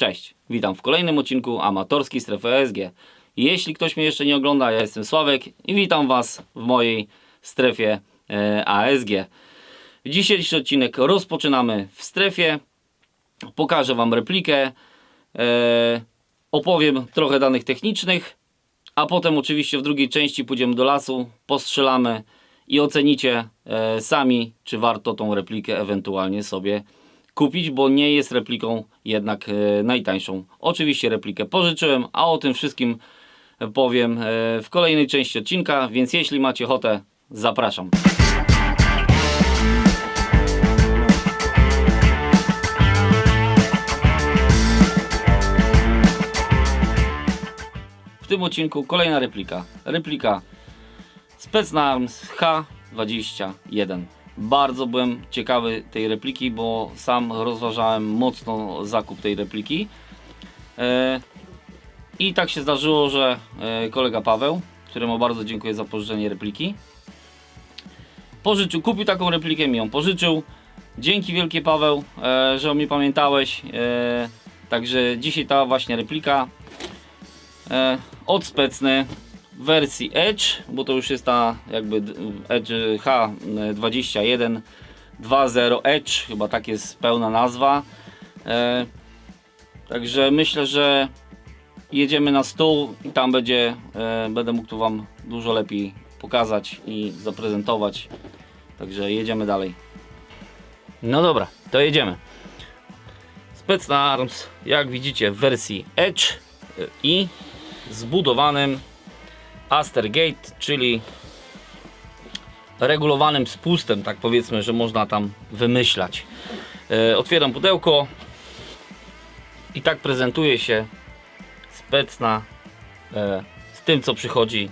Cześć, witam w kolejnym odcinku Amatorskiej Strefy ESG. Jeśli ktoś mnie jeszcze nie ogląda, ja jestem Sławek i witam Was w mojej strefie e, ASG. Dzisiejszy odcinek rozpoczynamy w strefie. Pokażę Wam replikę, e, opowiem trochę danych technicznych, a potem oczywiście w drugiej części pójdziemy do lasu, postrzelamy i ocenicie e, sami, czy warto tą replikę ewentualnie sobie bo nie jest repliką jednak e, najtańszą. Oczywiście replikę pożyczyłem, a o tym wszystkim powiem e, w kolejnej części odcinka, więc jeśli macie ochotę, zapraszam. W tym odcinku kolejna replika. Replika Specnarms H21. Bardzo byłem ciekawy tej repliki, bo sam rozważałem mocno zakup tej repliki. E, I tak się zdarzyło, że e, kolega Paweł, któremu bardzo dziękuję za pożyczenie repliki, pożyczył, kupił taką replikę, mi ją pożyczył. Dzięki wielkie Paweł, e, że o mnie pamiętałeś. Także dzisiaj ta właśnie replika od Specny wersji Edge, bo to już jest ta jakby Edge H21 2.0 Edge, chyba tak jest pełna nazwa. E, także myślę, że jedziemy na stół i tam będzie, e, będę mógł tu Wam dużo lepiej pokazać i zaprezentować. Także jedziemy dalej. No dobra, to jedziemy. Specnarms, jak widzicie w wersji Edge e, i zbudowanym Astergate, czyli regulowanym spustem, tak powiedzmy, że można tam wymyślać. E, otwieram pudełko i tak prezentuje się specna e, z tym, co przychodzi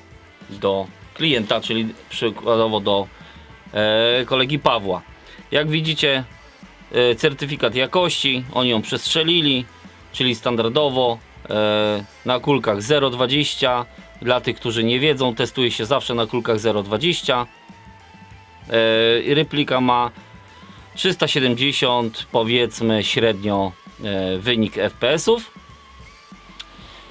do klienta, czyli przykładowo do e, kolegi Pawła. Jak widzicie, certyfikat jakości, oni ją przestrzelili, czyli standardowo na kulkach 0,20. Dla tych, którzy nie wiedzą, testuje się zawsze na kulkach 0,20. E, replika ma 370, powiedzmy średnio e, wynik FPS-ów.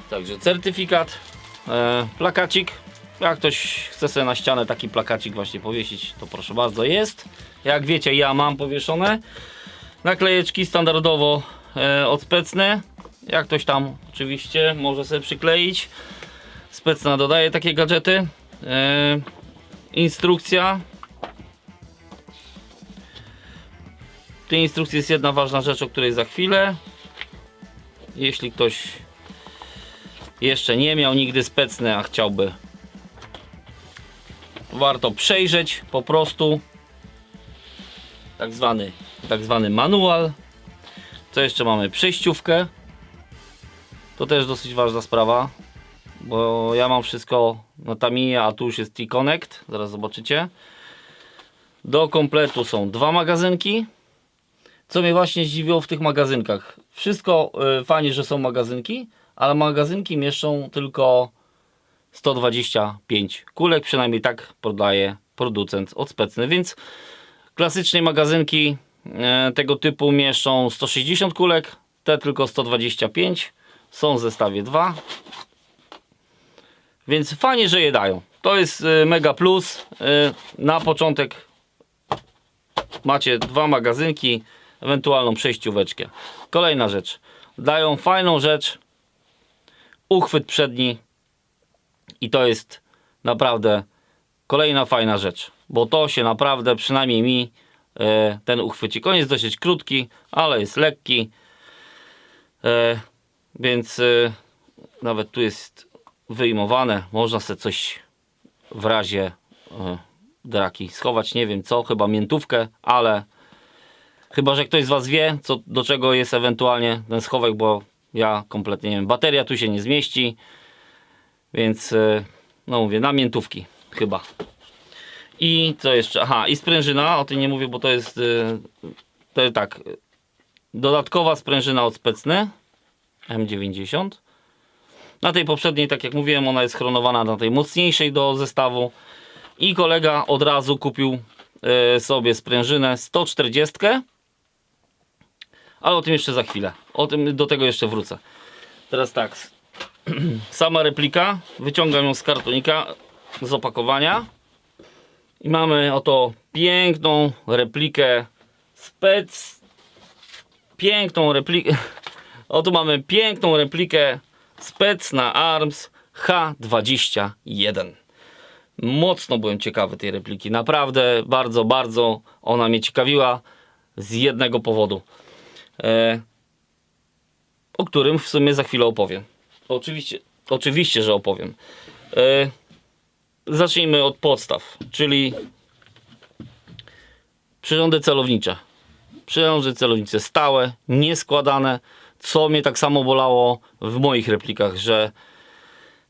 Także certyfikat, e, plakacik. Jak ktoś chce sobie na ścianę taki plakacik właśnie powiesić, to proszę bardzo, jest. Jak wiecie, ja mam powieszone. Naklejeczki standardowo Specny. Jak ktoś tam oczywiście może sobie przykleić. Specna dodaje takie gadżety. E, instrukcja. W tej instrukcji jest jedna ważna rzecz, o której za chwilę. Jeśli ktoś jeszcze nie miał nigdy specny, a chciałby, warto przejrzeć po prostu tak zwany, tak zwany manual. Co jeszcze mamy? Przejściówkę. To też dosyć ważna sprawa, bo ja mam wszystko na Tamiya, a tu już jest T-Connect, zaraz zobaczycie. Do kompletu są dwa magazynki. Co mnie właśnie zdziwiło w tych magazynkach. Wszystko y, fajnie, że są magazynki, ale magazynki mieszczą tylko 125 kulek, przynajmniej tak podaje producent od Specny, więc klasycznej magazynki e, tego typu mieszczą 160 kulek, te tylko 125, są w zestawie 2, więc fajnie, że je dają. To jest e, mega plus. E, Na początek macie dwa magazynki, ewentualną przejścióweczkę. Kolejna rzecz. Dają fajną rzecz. Uchwyt przedni. I to jest naprawdę kolejna fajna rzecz. Bo to się naprawdę, przynajmniej mi, e, ten uchwycik. On jest dosyć krótki, ale jest lekki. Więc nawet tu jest wyjmowane. Można sobie coś w razie e, draki schować. Nie wiem co, chyba miętówkę, ale chyba, że ktoś z Was wie, co, do czego jest ewentualnie ten schowek, bo ja kompletnie nie wiem. Bateria tu się nie zmieści, więc e, no mówię, na miętówki chyba. I co jeszcze? Aha, i sprężyna, o tym nie mówię, bo to jest, e, to jest tak, dodatkowa sprężyna od Specny M90. Na tej poprzedniej, tak jak mówiłem, ona jest chronowana na tej mocniejszej do zestawu. I kolega od razu kupił e, sobie sprężynę 140 Ale o tym jeszcze za chwilę. O tym, do tego jeszcze wrócę. Teraz tak. Sama replika. Wyciągam ją z kartonika, z opakowania. I mamy oto piękną replikę spec. Piękną replikę. Oto mamy piękną replikę spec na ARMS H21. Mocno byłem ciekawy tej repliki. Naprawdę bardzo, bardzo ona mnie ciekawiła z jednego powodu. E, o którym w sumie za chwilę opowiem. Oczywiście, oczywiście że opowiem. E, zacznijmy od podstaw, czyli przyrządy celownicze. Przyrządy celownicze stałe, nieskładane, co mnie tak samo bolało w moich replikach, że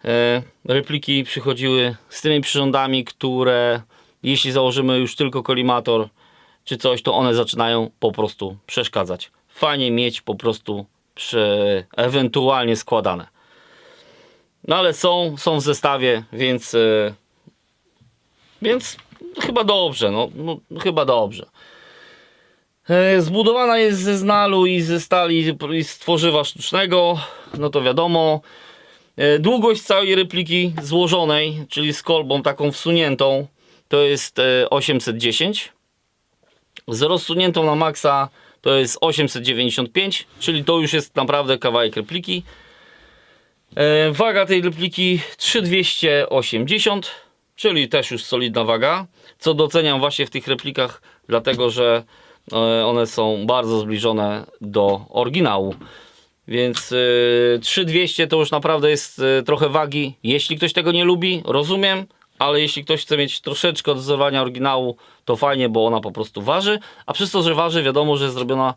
e, repliki przychodziły z tymi przyrządami, które jeśli założymy już tylko kolimator czy coś, to one zaczynają po prostu przeszkadzać. Fajnie mieć po prostu prze, ewentualnie składane. No ale są, są w zestawie, więc e, więc chyba dobrze, no, no chyba dobrze. E, Zbudowana jest ze znalu i ze stali i z tworzywa sztucznego, no to wiadomo. E, Długość całej repliki złożonej, czyli z kolbą taką wsuniętą, to jest e, 810. Z rozsuniętą na maksa to jest 895, czyli to już jest naprawdę kawałek repliki. E, Waga tej repliki 3280, czyli też już solidna waga, co doceniam właśnie w tych replikach, dlatego że e, one są bardzo zbliżone do oryginału. Więc y, 3200 to już naprawdę jest y, trochę wagi. Jeśli ktoś tego nie lubi, rozumiem, ale jeśli ktoś chce mieć troszeczkę odwzorowania oryginału, to fajnie, bo ona po prostu waży. A przez to, że waży, wiadomo, że jest zrobiona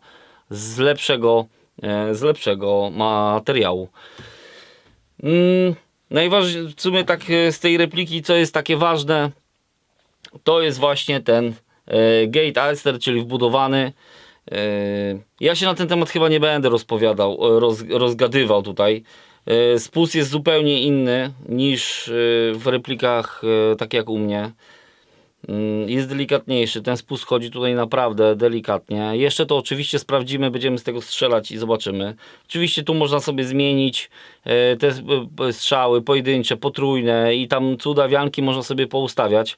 z lepszego, e, z lepszego materiału. Mm, najważniejsze, w sumie tak e, z tej repliki, co jest takie ważne, to jest właśnie ten e, gate Alster, czyli wbudowany. E, ja się na ten temat chyba nie będę rozpowiadał, e, roz, rozgadywał tutaj. E, Spust jest zupełnie inny niż e, w replikach, e, tak jak u mnie. Mm, Jest delikatniejszy. Ten spust chodzi tutaj naprawdę delikatnie. Jeszcze to oczywiście sprawdzimy, będziemy z tego strzelać i zobaczymy. Oczywiście tu można sobie zmienić e, te e, strzały pojedyncze, potrójne i tam cudawianki można sobie poustawiać.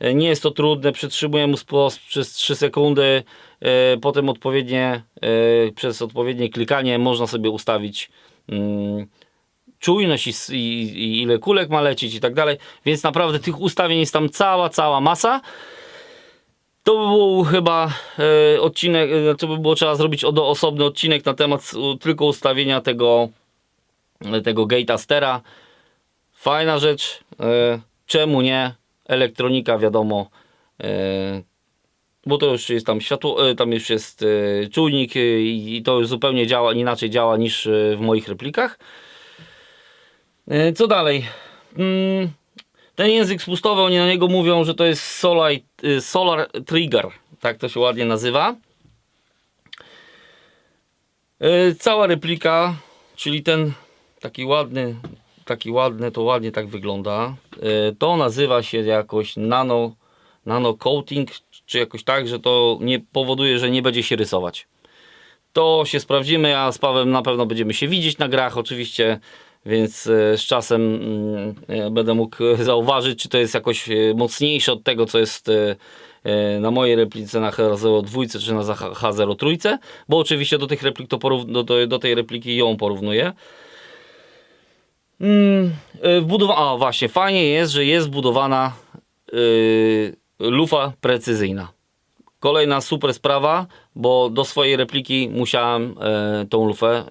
E, Nie jest to trudne, przytrzymujemy spust przez 3 sekundy, e, potem odpowiednie, e, przez odpowiednie klikanie można sobie ustawić mm, czujność i, i, i ile kulek ma lecieć i tak dalej, więc naprawdę tych ustawień jest tam cała, cała masa. To by był chyba e, odcinek, to by było trzeba zrobić odo, osobny odcinek na temat u, tylko ustawienia tego, tego gate Astera. Fajna rzecz, e, czemu nie? Elektronika wiadomo, e, bo to już jest tam światło, e, tam już jest e, czujnik i to już zupełnie działa, inaczej działa niż w moich replikach. Co dalej? Mm, Ten język spustowy, oni na niego mówią, że to jest Solar, solar Trigger. Tak to się ładnie nazywa. Cała replika, czyli ten taki ładny, taki ładny, to ładnie tak wygląda. E, To nazywa się jakoś nano, nano coating, czy jakoś tak, że to nie powoduje, że nie będzie się rysować. To się sprawdzimy, a z Pawem na pewno będziemy się widzieć na grach oczywiście, więc e, z czasem mm, e, będę mógł zauważyć, czy to jest jakoś mocniejsze od tego, co jest na mojej replice na H02 czy na H03, bo oczywiście do tych replik to do, do tej repliki ją porównuję. Mm, e, wbudowa- a właśnie, fajnie jest, że jest wbudowana yy, lufa precyzyjna. Kolejna super sprawa, bo do swojej repliki musiałem e, tą lufę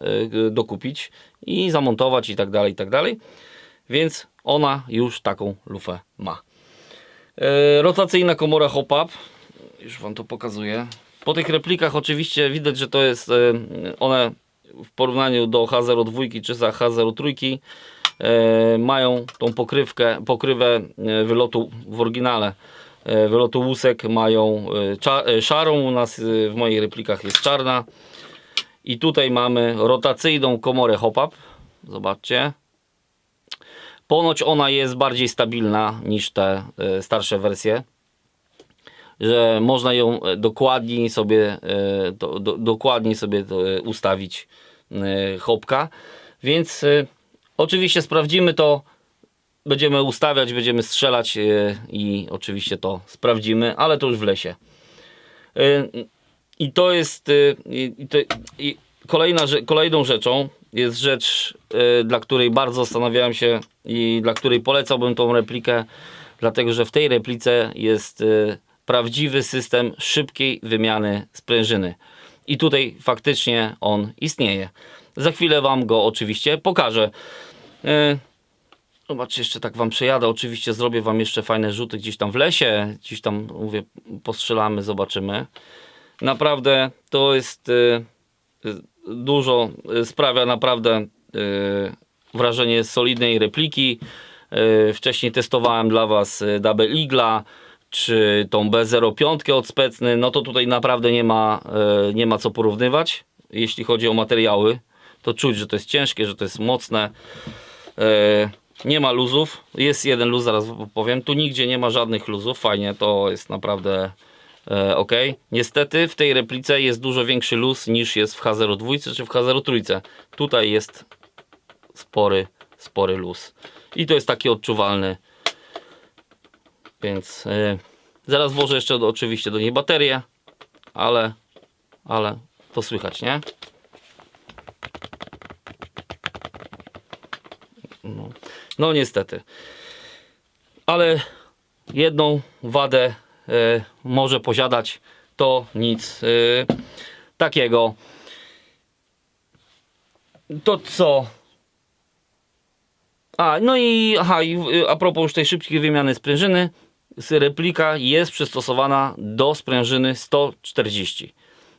e, dokupić i zamontować i tak dalej, i tak dalej. Więc ona już taką lufę ma. E, rotacyjna komora hop-up. Już Wam to pokazuję. Po tych replikach oczywiście widać, że to jest e, one w porównaniu do H02 czy za H03 e, mają tą pokrywkę, pokrywę e, wylotu w oryginale. E, wylotu łusek mają e, e, szarą, u nas e, w moich replikach jest czarna. I tutaj mamy rotacyjną komorę hop-up. Zobaczcie. Ponoć ona jest bardziej stabilna niż te e, starsze wersje że można ją e, dokładniej sobie, e, do, do, dokładniej sobie e, ustawić e, chopka. Więc e, oczywiście sprawdzimy to, będziemy ustawiać, będziemy strzelać e, i oczywiście to sprawdzimy, ale to już w lesie. E, I to jest e, i, to, i kolejna, kolejną rzeczą jest rzecz, dla której bardzo zastanawiałem się i dla której polecałbym tą replikę, dlatego że w tej replice jest prawdziwy system szybkiej wymiany sprężyny. I tutaj faktycznie on istnieje. Za chwilę Wam go oczywiście pokażę. E, Zobaczcie, jeszcze tak wam przejadę. Oczywiście zrobię wam jeszcze fajne rzuty gdzieś tam w lesie. Gdzieś tam, mówię, postrzelamy, zobaczymy. Naprawdę to jest y, dużo, y, sprawia naprawdę wrażenie solidnej repliki. Wcześniej testowałem dla was Double Eagla czy tą B05 od Specny. No to tutaj naprawdę nie ma, nie ma co porównywać. Jeśli chodzi o materiały, to czuć, że to jest ciężkie, że to jest mocne. E, nie ma luzów. Jest jeden luz, zaraz powiem. Tu nigdzie nie ma żadnych luzów. Fajnie, to jest naprawdę e, ok. Niestety w tej replice jest dużo większy luz niż jest w H02 czy w H03. Tutaj jest spory, spory luz. I to jest taki odczuwalny. Więc e, zaraz włożę jeszcze do, oczywiście do niej baterię, ale, ale to słychać, nie? No, no niestety. Ale jedną wadę e, może posiadać, to nic e, takiego. To co? A, no i aha, i y, a propos już tej szybkiej wymiany sprężyny, replika jest przystosowana do sprężyny 140.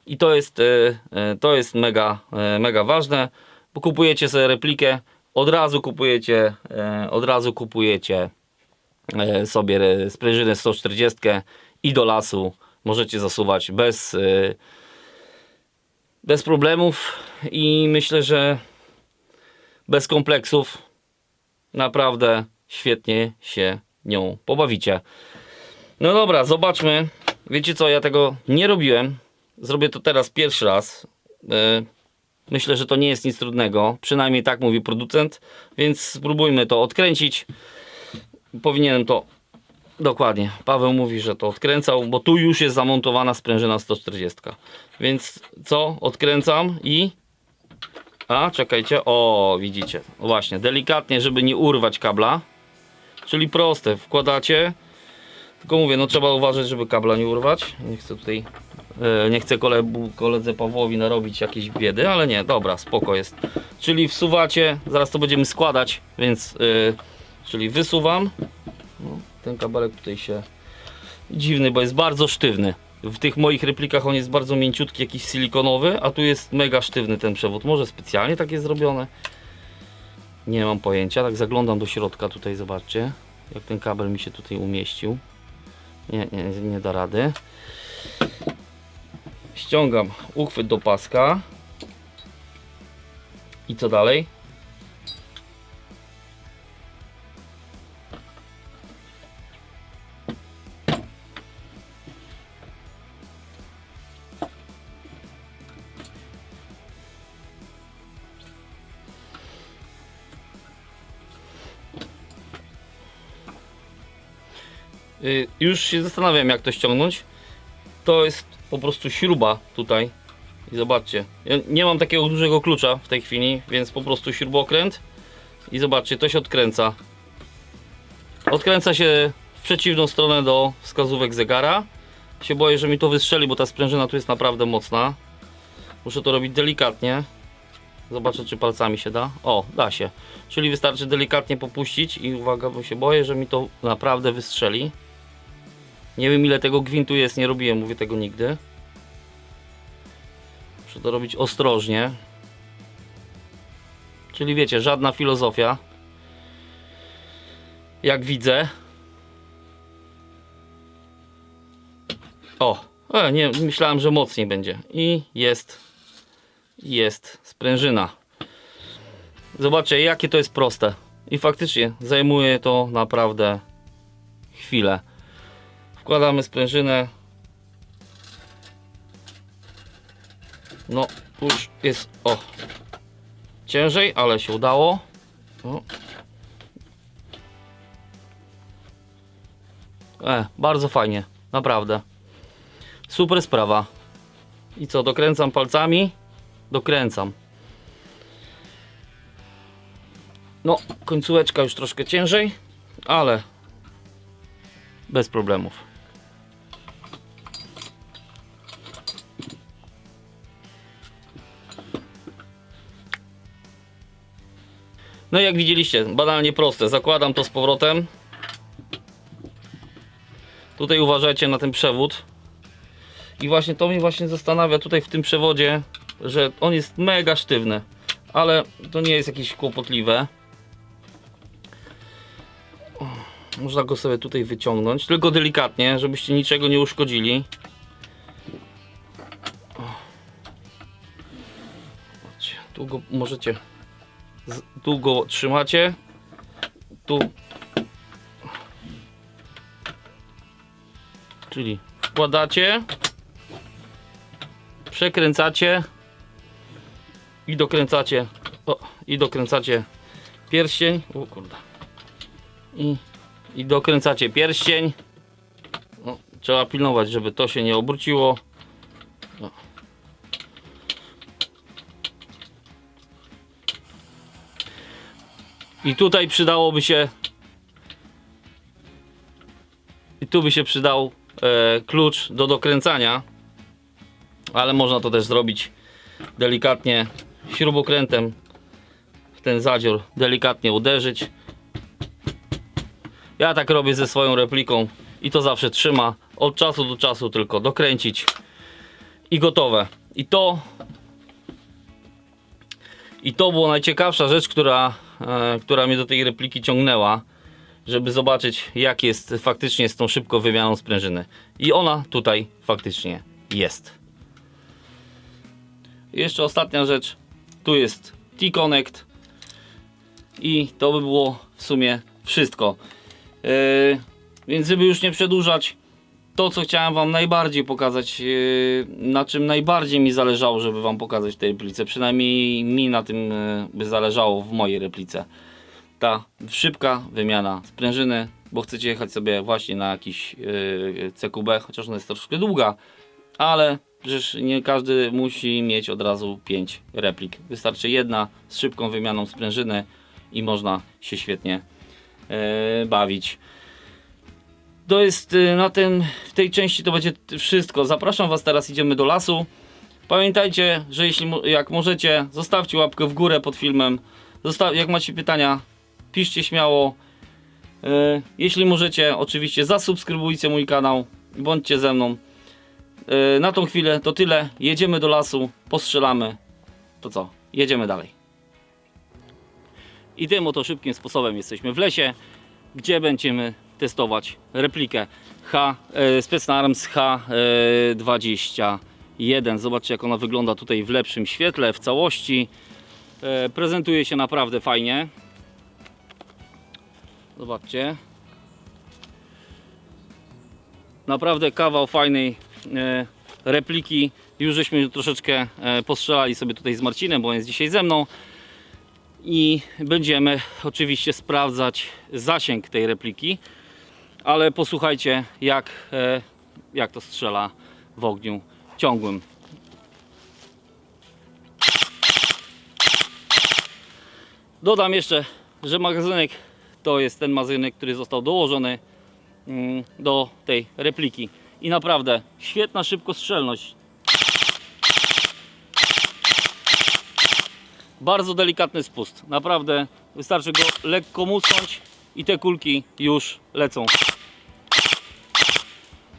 I to jest, e, e, to jest mega, e, mega ważne, bo kupujecie sobie replikę, od razu kupujecie, e, od razu kupujecie e, sobie re- sprężynę 140 i do lasu możecie zasuwać bez, e, bez problemów i myślę, że bez kompleksów naprawdę świetnie się nią pobawicie. No dobra, zobaczmy. Wiecie co, ja tego nie robiłem. Zrobię to teraz pierwszy raz. Myślę, że to nie jest nic trudnego. Przynajmniej tak mówi producent. Więc spróbujmy to odkręcić. Powinienem to. Dokładnie. Paweł mówi, że to odkręcał, bo tu już jest zamontowana sprężyna 140. Więc co? Odkręcam i. A, czekajcie. O, widzicie. Właśnie, delikatnie, żeby nie urwać kabla. Czyli proste. Wkładacie. Tylko mówię, no trzeba uważać, żeby kabla nie urwać. Nie chcę tutaj Nie chcę kole, koledze Pawłowi narobić jakiejś biedy, ale nie, dobra, spoko jest. Czyli wsuwacie, zaraz to będziemy składać, więc yy, czyli wysuwam. No, ten kabelek tutaj się dziwny, bo jest bardzo sztywny. W tych moich replikach on jest bardzo mięciutki, jakiś silikonowy, a tu jest mega sztywny ten przewód. Może specjalnie tak jest zrobione? Nie mam pojęcia, tak zaglądam do środka tutaj, zobaczcie, jak ten kabel mi się tutaj umieścił. Nie, nie, nie da rady ściągam uchwyt do paska i co dalej? Y, Już się zastanawiam jak to ściągnąć to jest po prostu śruba tutaj. I zobaczcie, ja nie mam takiego dużego klucza w tej chwili, więc po prostu śrubokręt. I zobaczcie, to się odkręca. Odkręca się w przeciwną stronę do wskazówek zegara. Się boję, że mi to wystrzeli, bo ta sprężyna tu jest naprawdę mocna. Muszę to robić delikatnie. Zobaczę, czy palcami się da. O, da się. Czyli wystarczy delikatnie popuścić i uwaga, bo się boję, że mi to naprawdę wystrzeli. Nie wiem ile tego gwintu jest, nie robiłem, mówię tego nigdy. Muszę to robić ostrożnie. Czyli wiecie, żadna filozofia. Jak widzę. O, e, nie, myślałem, że mocniej będzie. I jest, jest sprężyna. Zobaczcie, jakie to jest proste. I faktycznie zajmuje to naprawdę chwilę. Wkładamy sprężynę. No, już jest, o, ciężej, ale się udało. O. E, bardzo fajnie, naprawdę. Super sprawa. I co, dokręcam palcami? Dokręcam. No, końcóweczka już troszkę ciężej, ale bez problemów. No i jak widzieliście, banalnie proste. Zakładam to z powrotem. Tutaj uważajcie na ten przewód. I właśnie to mnie właśnie zastanawia tutaj w tym przewodzie, że on jest mega sztywny. Ale to nie jest jakieś kłopotliwe. Można go sobie tutaj wyciągnąć, tylko delikatnie, żebyście niczego nie uszkodzili. Tu go możecie tu go trzymacie. Tu. Czyli wkładacie. Przekręcacie. I dokręcacie. O, i dokręcacie pierścień. O kurde. I, i dokręcacie pierścień. O, trzeba pilnować żeby to się nie obróciło I tutaj przydałoby się. I tu by się przydał e, klucz do dokręcania. Ale można to też zrobić delikatnie śrubokrętem w ten zadzior delikatnie uderzyć. Ja tak robię ze swoją repliką i to zawsze trzyma. Od czasu do czasu tylko dokręcić i gotowe. I to i to była najciekawsza rzecz, która, która mnie do tej repliki ciągnęła, żeby zobaczyć jak jest faktycznie z tą szybką wymianą sprężyny. I ona tutaj faktycznie jest. Jeszcze ostatnia rzecz. Tu jest T-Connect. I to by było w sumie wszystko. E, więc żeby już nie przedłużać, to co chciałem wam najbardziej pokazać, yy, na czym najbardziej mi zależało, żeby wam pokazać w tej replice, przynajmniej mi na tym yy, by zależało w mojej replice. Ta szybka wymiana sprężyny, bo chcecie jechać sobie właśnie na jakiś yy, CQB, chociaż ona jest troszkę długa, ale przecież nie każdy musi mieć od razu 5 replik. Wystarczy jedna z szybką wymianą sprężyny i można się świetnie bawić. To jest y, na tym, w tej części to będzie wszystko. Zapraszam Was teraz, idziemy do lasu. Pamiętajcie, że jeśli jak możecie, zostawcie łapkę w górę pod filmem. Zosta- jak macie pytania, piszcie śmiało. Y, jeśli możecie, oczywiście zasubskrybujcie mój kanał. Bądźcie ze mną. Y, na tą chwilę to tyle. Jedziemy do lasu, postrzelamy. To co? Jedziemy dalej. I tym oto szybkim sposobem jesteśmy w lesie gdzie będziemy testować replikę H, e, Specnarms H21. Zobaczcie jak ona wygląda tutaj w lepszym świetle, w całości. E, prezentuje się naprawdę fajnie. Zobaczcie. Naprawdę kawał fajnej e, repliki. Już żeśmy troszeczkę e, postrzelali sobie tutaj z Marcinem, bo on jest dzisiaj ze mną i będziemy oczywiście sprawdzać zasięg tej repliki, ale posłuchajcie jak, e, jak to strzela w ogniu ciągłym. Dodam jeszcze, że magazynek to jest ten magazynek, który został dołożony mm, do tej repliki i naprawdę świetna szybkostrzelność. Bardzo delikatny spust. Naprawdę wystarczy go lekko musnąć i te kulki już lecą.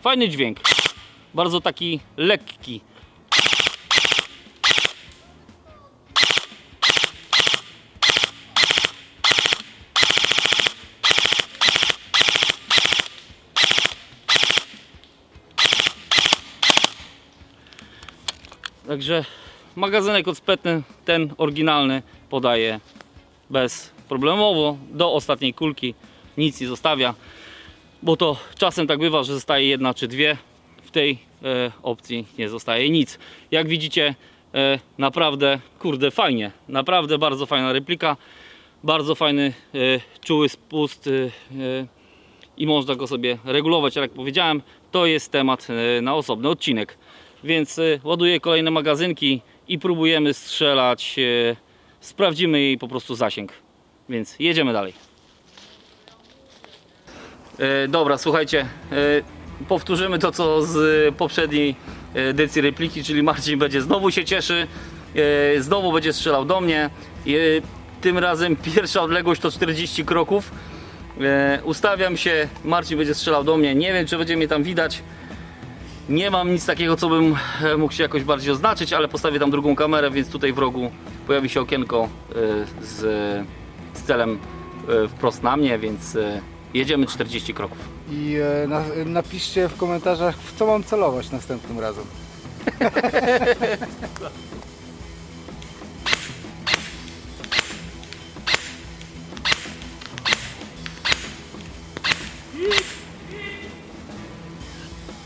Fajny dźwięk. Bardzo taki lekki. Także magazynek odspetny, ten oryginalny podaje bezproblemowo do ostatniej kulki. Nic nie zostawia, bo to czasem tak bywa, że zostaje jedna czy dwie. W tej e, opcji nie zostaje nic. Jak widzicie, E, naprawdę, kurde, fajnie. Naprawdę bardzo fajna replika. Bardzo fajny, e, czuły spust e, e, i można go sobie regulować, jak powiedziałem, to jest temat e, na osobny odcinek. Więc e, ładuję kolejne magazynki i próbujemy strzelać. e, Sprawdzimy jej po prostu zasięg. Więc jedziemy dalej. E, Dobra, słuchajcie, e, powtórzymy to co z poprzedniej e, edycji repliki, czyli Marcin będzie znowu się cieszy, znowu będzie strzelał do mnie. Tym razem pierwsza odległość to 40 kroków. Ustawiam się, Marcin będzie strzelał do mnie. Nie wiem, czy będzie mnie tam widać. Nie mam nic takiego, co bym mógł się jakoś bardziej oznaczyć, ale postawię tam drugą kamerę, więc tutaj w rogu pojawi się okienko z, z celem wprost na mnie, więc jedziemy 40 kroków. I e, na, napiszcie w komentarzach, w co mam celować następnym razem.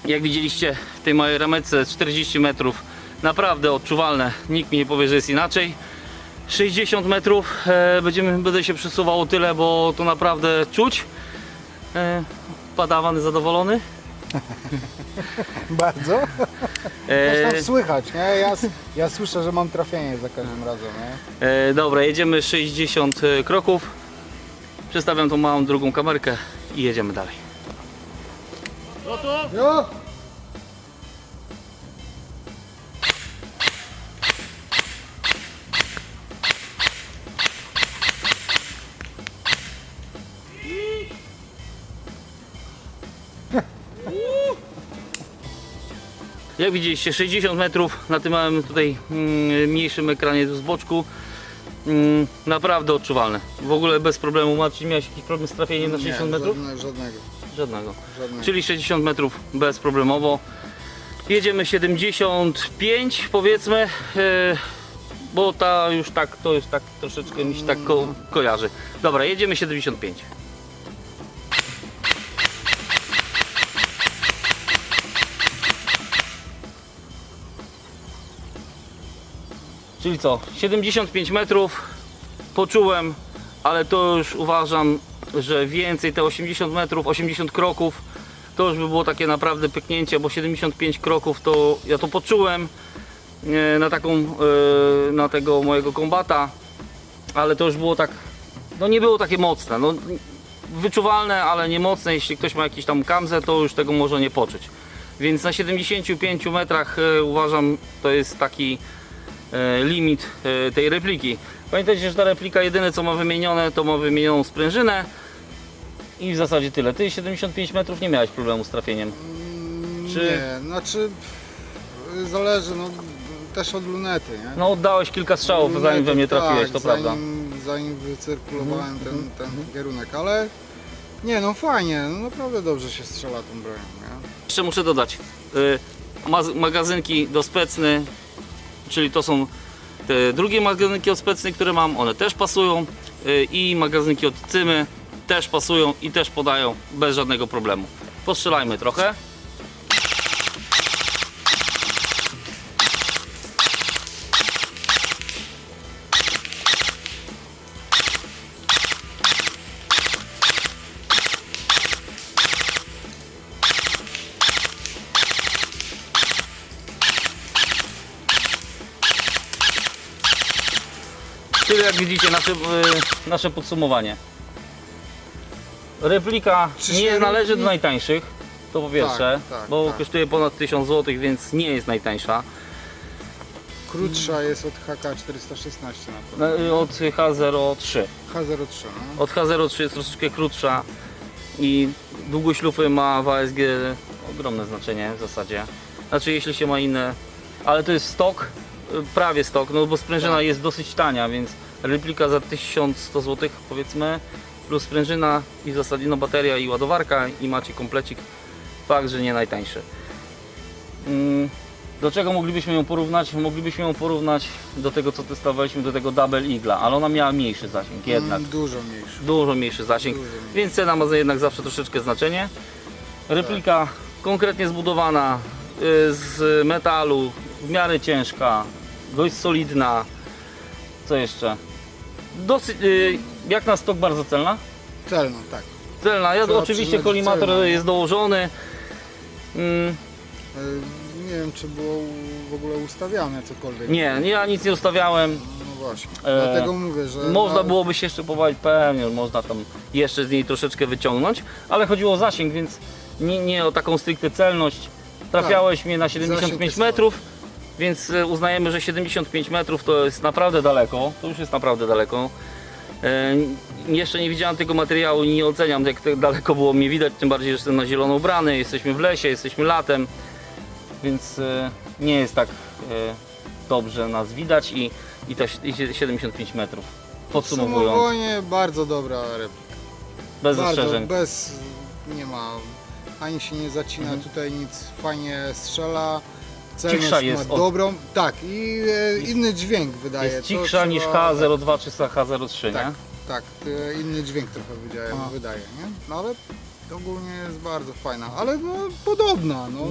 Jak widzieliście w tej mojej ramece 40 metrów naprawdę odczuwalne, nikt mi nie powie, że jest inaczej 60 metrów e, będziemy, będę się przesuwał o tyle, bo to naprawdę czuć e, Padawany zadowolony Bardzo? e, Coś tam słychać, nie? Ja, ja słyszę, że mam trafienie za każdym razem, nie? e, Dobra, jedziemy 60 kroków Przestawiam tą małą drugą kamerkę i jedziemy dalej Jo! Jak widzieliście 60 metrów na tym małym tutaj mm, mniejszym ekranie z boczku. Mm, Naprawdę odczuwalne. W ogóle bez problemu. Marcin miałeś jakiś problem z trafieniem na 60 metrów? Żadne, żadnego, Żadnego. Żadnego. Czyli 60 metrów bezproblemowo. Jedziemy 75 powiedzmy e, Bo ta już tak, to już tak troszeczkę mi się tak ko kojarzy. Dobra, jedziemy 75 Czyli co? 75 metrów poczułem, ale to już uważam, że więcej te 80 metrów, 80 kroków to już by było takie naprawdę pyknięcie, bo 75 kroków to ja to poczułem na taką e, na tego mojego kombata, ale to już było tak no nie było takie mocne, no wyczuwalne, ale nie mocne, jeśli ktoś ma jakiś tam kamzę, to już tego może nie poczuć. Więc na 75 metrach e, uważam to jest taki limit e, tej repliki. Pamiętajcie, że ta replika jedyne co ma wymienione, to ma wymienioną sprężynę i w zasadzie tyle. Ty 75 metrów nie miałeś problemu z trafieniem. Czy- Nie, znaczy zależy, no też od lunety, nie? No oddałeś kilka strzałów zanim Lunety, we mnie trafiłeś, tak, to zanim, prawda. Zanim wycyrkulowałem ten, ten kierunek, ale nie no fajnie, no naprawdę dobrze się strzela tą bronią, nie? Jeszcze muszę dodać, y, magazynki do specny, czyli to są te drugie magazynki od specny, które mam, one też pasują y, i magazynki od cymy też pasują i też podają bez żadnego problemu. Postrzelajmy trochę. Widzicie nasze, y, nasze podsumowanie. Replika Czy nie należy do różni? najtańszych, to po pierwsze, Tak, tak, bo tak. kosztuje ponad 1000 zł, więc nie jest najtańsza. Krótsza jest od HK416 na Na- pewno. y, Od H03. H03, no. Od H03 jest troszeczkę krótsza i długoślufy ma w ASG ogromne znaczenie w zasadzie. Znaczy jeśli się ma inne, ale to jest stok, y, prawie stok, no bo sprężyna Tak. jest dosyć tania, więc replika za 1100 zł powiedzmy, plus sprężyna i w zasadzie no bateria i ładowarka i macie komplecik, fakt, że nie najtańszy. Mm, Do czego moglibyśmy ją porównać? Moglibyśmy ją porównać do tego co testowaliśmy, do tego Double Eagla, ale ona miała mniejszy zasięg jednak Mm, Dużo mniejszy. dużo mniejszy zasięg, Dużo mniejszy. więc cena ma jednak zawsze troszeczkę znaczenie. Replika konkretnie zbudowana y, z metalu, w miarę ciężka, dość solidna. Co jeszcze? Dosyć, y, jak na stok bardzo celna? Celno, tak. Celna, ja Trzeba oczywiście przyznać, kolimator celna, no. jest dołożony. Mm, Y, Nie wiem, czy było u- w ogóle ustawiane cokolwiek. nie, ja nic nie ustawiałem. No właśnie. E, Dlatego mówię, że. Można no, byłoby się jeszcze pobawić, pewnie, można tam jeszcze z niej troszeczkę wyciągnąć, ale chodziło o zasięg, więc nie, nie o taką stricte celność. Trafiałeś mnie na Zasięg 75 jest metrów, więc e, uznajemy, że 75 metrów to jest naprawdę daleko. To już jest naprawdę daleko. E, jeszcze nie widziałem tego materiału i nie oceniam, jak tak daleko było mnie widać, tym bardziej, że jestem na zielono ubrany, jesteśmy w lesie, jesteśmy latem, więc e, nie jest tak dobrze nas widać i, i to si- i 75 metrów. Podsumowując, bardzo dobra replika. bez bardzo, zastrzeżeń. bez. Nie ma. Ani się nie zacina Mhm. tutaj nic, fajnie strzela. Cichsza ma jest od- dobrą. Tak, i e, inny dźwięk wydaje. Jest To cichsza niż trzeba- H02 czy H03, nie? Tak, tak, e, inny dźwięk trochę wydaje, nie? No ale ogólnie jest bardzo fajna, ale no podobna, no.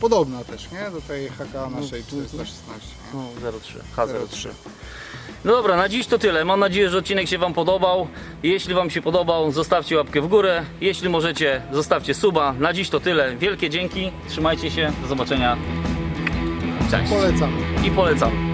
Podobna też, nie? Do tej HK naszej 416. Nie? No, 03, H03. No dobra, na dziś to tyle. Mam nadzieję, że odcinek się Wam podobał. Jeśli Wam się podobał, zostawcie łapkę w górę. Jeśli możecie, zostawcie suba. Na dziś to tyle. Wielkie dzięki. Trzymajcie się. Do zobaczenia. Cześć. Polecam. I polecam.